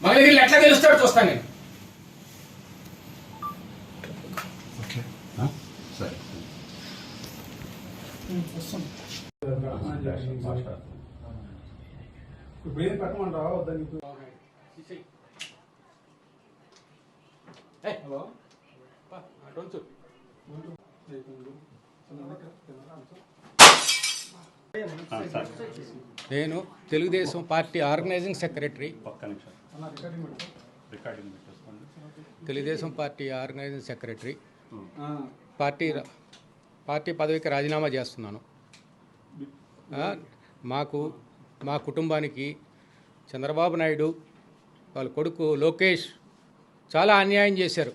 మళ్ళీ వీళ్ళు ఎట్లా గెలుస్తాడో చూస్తాను నేను. సరే. బ్రెయిన్ పెట్టమంటావా వద్దా నీకు? హలో? సార్ నేను Telugu Desam party organising secretary. Telugu Desam party organising secretary. ఆ, పార్టీ పార్టీ పదవికి రాజీనామా చేస్తున్నాను. మాకు మా కుటుంబానికి చంద్రబాబు నాయుడు వాళ్ళ కొడుకు లోకేష్ చాలా అన్యాయం చేశారు.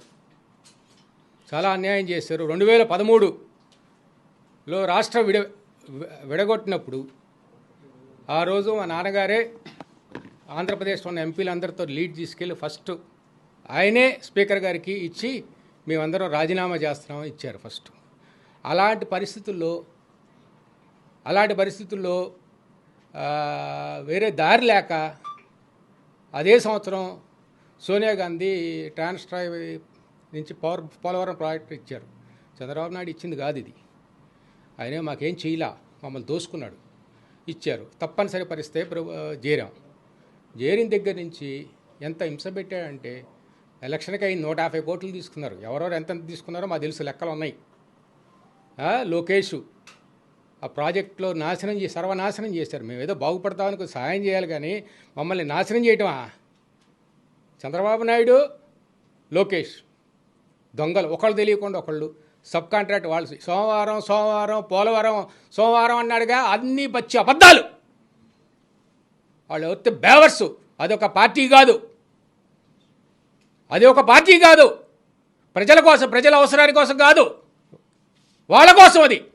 చాలా అన్యాయం చేశారు. రెండు వేల పదమూడులో రాష్ట్రం విడ విడగొట్టినప్పుడు ఆ రోజు మా నాన్నగారే ఆంధ్రప్రదేశ్లో ఉన్న ఎంపీలందరితో లీడ్ తీసుకెళ్ళి ఫస్ట్ ఆయనే స్పీకర్ గారికి ఇచ్చి మేమందరం రాజీనామా చేస్తున్నామని ఇచ్చారు ఫస్ట్. అలాంటి పరిస్థితుల్లో అలాంటి పరిస్థితుల్లో వేరే దారి లేక అదే సంవత్సరం సోనియా గాంధీ ట్రాన్స్ట్రాయ్ నుంచి పవర్ పోలవరం ప్రాజెక్టు ఇచ్చారు. చంద్రబాబు నాయుడు ఇచ్చింది కాదు ఇది. ఆయనే మాకేం చేయలా మమ్మల్ని దోసుకున్నాడు. ఇచ్చారు. తప్పనిసరి పరిస్థితే ప్రభు చేరాం చేరిన దగ్గర నుంచి ఎంత హింస పెట్టాడంటే ఎలక్షన్కి అయిన నూట యాభై కోట్లు తీసుకున్నారు. ఎవరెవరు ఎంత తీసుకున్నారో మాకు తెలుసు లెక్కలు ఉన్నాయి. లోకేష్ ఆ ప్రాజెక్టులో నాశనం చేసి సర్వనాశనం చేశారు. మేము ఏదో బాగుపడతామని సహాయం చేయాలి కానీ మమ్మల్ని నాశనం చేయటమా? చంద్రబాబు నాయుడు లోకేష్. దొంగలు. ఒకళ్ళు తెలియకుండా ఒకళ్ళు సబ్ కాంట్రాక్ట్ వాళ్ళు సోమవారం సోమవారం పోలవరం సోమవారం అన్నాడుగా అన్నీ పచ్చి అబద్ధాలు. వాళ్ళు వస్తే బేవర్స్. అదొక పార్టీ కాదు. అది ఒక పార్టీ కాదు. ప్రజల కోసం ప్రజల అవసరాని కోసం కాదు. వాళ్ళ కోసం అది.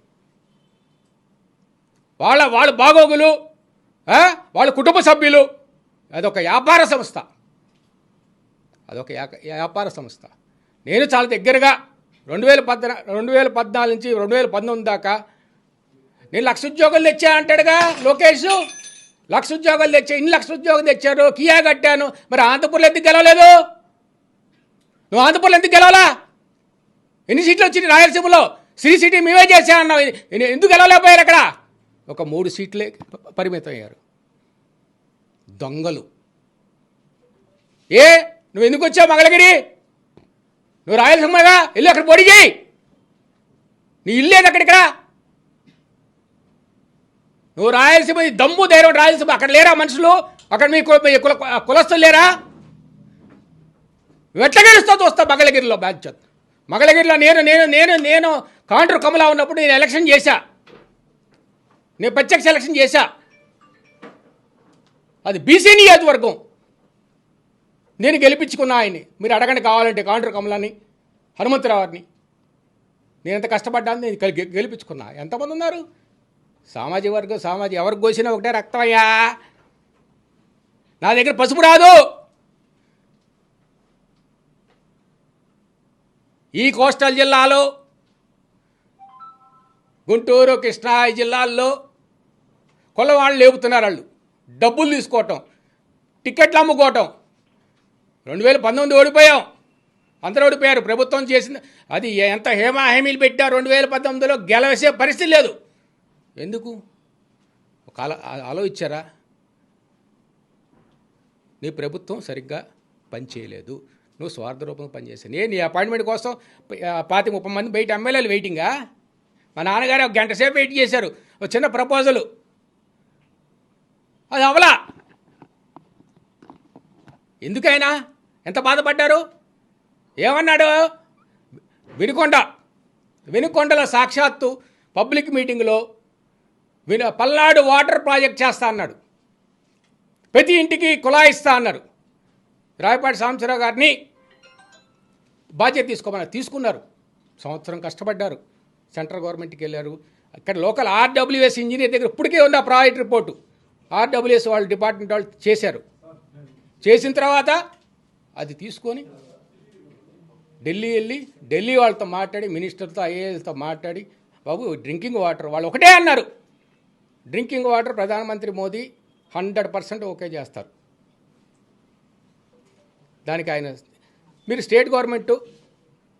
వాళ్ళ వాళ్ళ బాగోగులు వాళ్ళ కుటుంబ సభ్యులు. అదొక వ్యాపార సంస్థ. అదొక వ్యాపార సంస్థ. నేను చాలా దగ్గరగా రెండు వేల పద్నా రెండు వేల పద్నాలుగు నుంచి రెండు వేల పంతొమ్మిది దాకా నేను లక్ష ఉద్యోగాలు తెచ్చా అంటాడుగా లోకేష్? లక్ష ఉద్యోగాలు తెచ్చా ఇన్ని లక్ష ఉద్యోగం తెచ్చారు కియా కట్టాను. మరి ఆంధ్రపూర్లో ఎందుకు గెలవలేదు? నువ్వు ఆంధ్రపూర్లో ఎందుకు గెలవాలా? ఎన్ని సీట్లు వచ్చింది రాయలసీమలో? శ్రీ సిటీ మేమే చేసా అన్నావు. ఎందుకు గెలవలేకపోయారు అక్కడ? ఒక మూడు సీట్లే పరిమితం అయ్యారు దొంగలు. ఏ? నువ్వు ఎందుకు వచ్చావు మంగళగిరి? నువ్వు రాయలసీమగా వెళ్ళి అక్కడ పొడి చేయి. నీ ఇల్లు ఏది అక్కడిక్కడ నువ్వు రాయలసీమ దమ్ము ధైర్యం రాయలసీమ అక్కడ లేరా మనుషులు? అక్కడ మీ కుల కులస్తులు లేరా? నువ్వు ఎట్లా చూస్తా మంగళగిరిలో బాధ్యత? మంగళగిరిలో నేను నేను నేను నేను కాంటర్ కమలా ఉన్నప్పుడు నేను ఎలక్షన్ చేశా. నేను ప్రత్యక్ష ఎలక్షన్ చేశా. అది బీసీ నియోజకవర్గం. నేను గెలిపించుకున్న ఆయన్ని. మీరు అడగండి కావాలంటే కాంటర్ కమలని హనుమంతరావుని. నేను ఎంత కష్టపడ్డాను నేను గెలిపించుకున్నా. ఎంతమంది ఉన్నారు? సామాజిక వర్గం సామాజిక ఎవరికి కోసినా ఒకటే రక్తమయ్యా నా దగ్గర పసుపు రాదు. ఈ కోస్టల్ జిల్లాలో గుంటూరు కృష్ణా జిల్లాల్లో కొల్లవాళ్ళు లేపుతున్నారు వాళ్ళు. డబ్బులు తీసుకోవటం టికెట్లు అమ్ముకోవటం. రెండు వేల పంతొమ్మిది ఓడిపోయాం. అందరూ ఓడిపోయారు. ప్రభుత్వం చేసింది అది ఎంత హేమా హామీలు పెట్టా రెండు వేల పంతొమ్మిదిలో గెలవేసే పరిస్థితి లేదు. ఎందుకు? ఒక ఆలో ఆలోచించారా? నీ ప్రభుత్వం సరిగ్గా పనిచేయలేదు. నువ్వు స్వార్థ రూపంలో పనిచేసావు. నేను నీ అపాయింట్మెంట్ కోసం పాతి ముప్పై మంది బయట ఎమ్మెల్యేలు వెయిటింగా? మా నాన్నగారు ఒక గంట సేపు వెయిట్ చేశారు. ఒక చిన్న ప్రపోజలు. అది అవలా ఎందుకైనా? ఎంత బాధపడ్డారు? ఏమన్నాడు? వినుకొండ వినుకొండలో సాక్షాత్తు పబ్లిక్ మీటింగ్లో విన పల్నాడు వాటర్ ప్రాజెక్ట్ చేస్తా అన్నాడు. ప్రతి ఇంటికి కులాయిస్తా అన్నారు. రాయపాటి సాంబశివరావు గారిని బాధ్యత తీసుకోమన్నారు. తీసుకున్నారు. సంవత్సరం కష్టపడ్డారు. సెంట్రల్ గవర్నమెంట్కి వెళ్ళారు. అక్కడ లోకల్ ఆర్డబ్ల్యూఎస్ ఇంజనీర్ దగ్గర ఇప్పటికే ఉంది ఆ ప్రాజెక్ట్ రిపోర్టు. ఆర్డబ్ల్యూఎస్ వాళ్ళు డిపార్ట్మెంట్ వాళ్ళు చేశారు. చేసిన తర్వాత అది తీసుకొని ఢిల్లీ వెళ్ళి ఢిల్లీ వాళ్ళతో మాట్లాడి మినిస్టర్తో ఐఏఎస్తో మాట్లాడి బాబు డ్రింకింగ్ వాటర్ వాళ్ళు ఒకటే అన్నారు. డ్రింకింగ్ వాటర్ ప్రధానమంత్రి మోదీ హండ్రెడ్ పర్సెంట్ ఓకే చేస్తారు. దానికి ఆయన మీరు స్టేట్ గవర్నమెంట్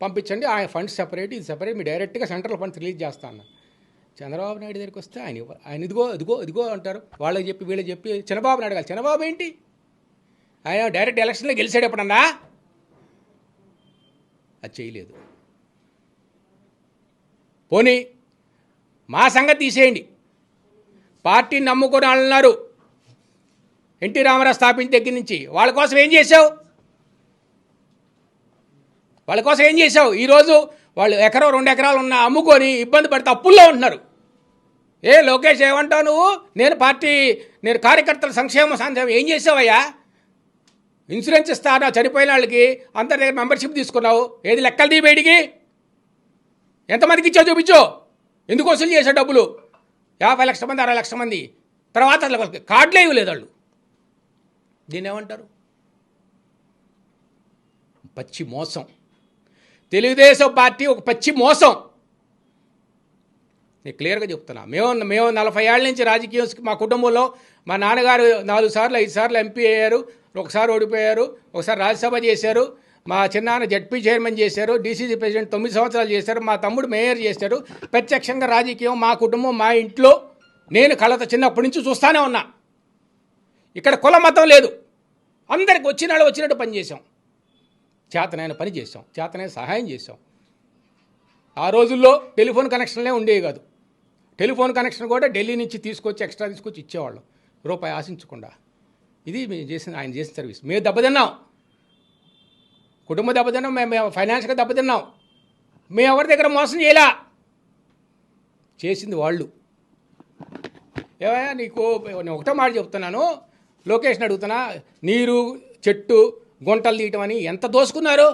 పంపించండి ఆయన ఫండ్స్ సెపరేట్ ఇది సెపరేట్ మీరు డైరెక్ట్గా సెంట్రల్ ఫండ్స్ రిలీజ్ చేస్తా అన్న చంద్రబాబు నాయుడు దగ్గరికి వస్తే ఆయన ఆయన ఇదిగో ఇదిగో ఇదిగో అంటారు. వాళ్ళకి చెప్పి వీళ్ళకి చెప్పి చంద్రబాబు నాయుడు గారు చంద్రబాబు ఏంటి? ఆయన డైరెక్ట్ ఎలక్షన్లో గెలిచాడు ఎప్పుడన్నా అది చేయలేదు. పోనీ మా సంగతి తీసేయండి. పార్టీని నమ్ముకొని వాళ్ళు ఎన్టీ రామారావు స్థాపించిన దగ్గర నుంచి. వాళ్ళ కోసం ఏం చేశావు? వాళ్ళ కోసం ఏం చేశావు? ఈరోజు వాళ్ళు ఎకరం రెండు ఎకరాలు ఉన్న అమ్ముకొని ఇబ్బంది పడితే అప్పుల్లో ఉంటున్నారు. ఏ లోకేష్ ఏమంటావు నువ్వు? నేను పార్టీ నేను కార్యకర్తల సంక్షేమ సంక్షేమం ఏం చేసావయ్యా? ఇన్సూరెన్స్ ఇస్తానా? చనిపోయిన వాళ్ళకి అందరి దగ్గర మెంబర్షిప్ తీసుకున్నావు. ఏది లెక్కలు తీ బయటికి ఎంతమందికి ఇచ్చావు చూపించు. ఎందుకు వసూలు చేసే డబ్బులు? యాభై లక్షల మంది అరవై లక్షల మంది. తర్వాత అసలు వాళ్ళకి కార్డులే ఇవ్వలేదు వాళ్ళు. దీన్ని ఏమంటారు పచ్చి మోసం. తెలుగుదేశం పార్టీ ఒక పచ్చి మోసం. నేను క్లియర్గా చెప్తున్నా. మేము మేము నలభై ఏళ్ళ నుంచి రాజకీయం మా కుటుంబంలో మా నాన్నగారు నాలుగు సార్లు ఐదు సార్లు ఎంపీ అయ్యారు ఒకసారి ఓడిపోయారు ఒకసారి రాజ్యసభ చేశారు మా చిన్నాన్న జడ్పీ చైర్మన్ చేశారు డీసీసీ ప్రెసిడెంట్ తొమ్మిది సంవత్సరాలు చేశారు మా తమ్ముడు మేయర్ చేశారు. ప్రత్యక్షంగా రాజకీయం మా కుటుంబం మా ఇంట్లో నేను కలత చిన్నప్పటి నుంచి చూస్తానే ఉన్నా. ఇక్కడ కుల మతం లేదు. అందరికి వచ్చిన వాళ్ళు వచ్చినట్టు పనిచేసాం చేతనైన పని చేసాం చేతనైన సహాయం చేసాం ఆ రోజుల్లో టెలిఫోన్ కనెక్షన్లే ఉండేవి కాదు. టెలిఫోన్ కనెక్షన్ కూడా ఢిల్లీ నుంచి తీసుకొచ్చి ఎక్స్ట్రా తీసుకొచ్చి ఇచ్చేవాళ్ళం. రూపాయి ఆశించకుండా. ఇది మేము చేసిన ఆయన చేసిన సర్వీస్. మేము దెబ్బతిన్నాం కుటుంబ దెబ్బతిన్నాం మేము మేము ఫైనాన్షియల్గా దెబ్బతిన్నాం మేము ఎవరి దగ్గర మోసం చేయలా? చేసింది వాళ్ళు. ఏమయ్యా నీకు నేను ఒకటే మాట చెప్తున్నాను. లొకేషన్ అడుగుతున్నా. నీరు చెట్టు గుంటలు తీయటం అని ఎంత దోసుకున్నారు?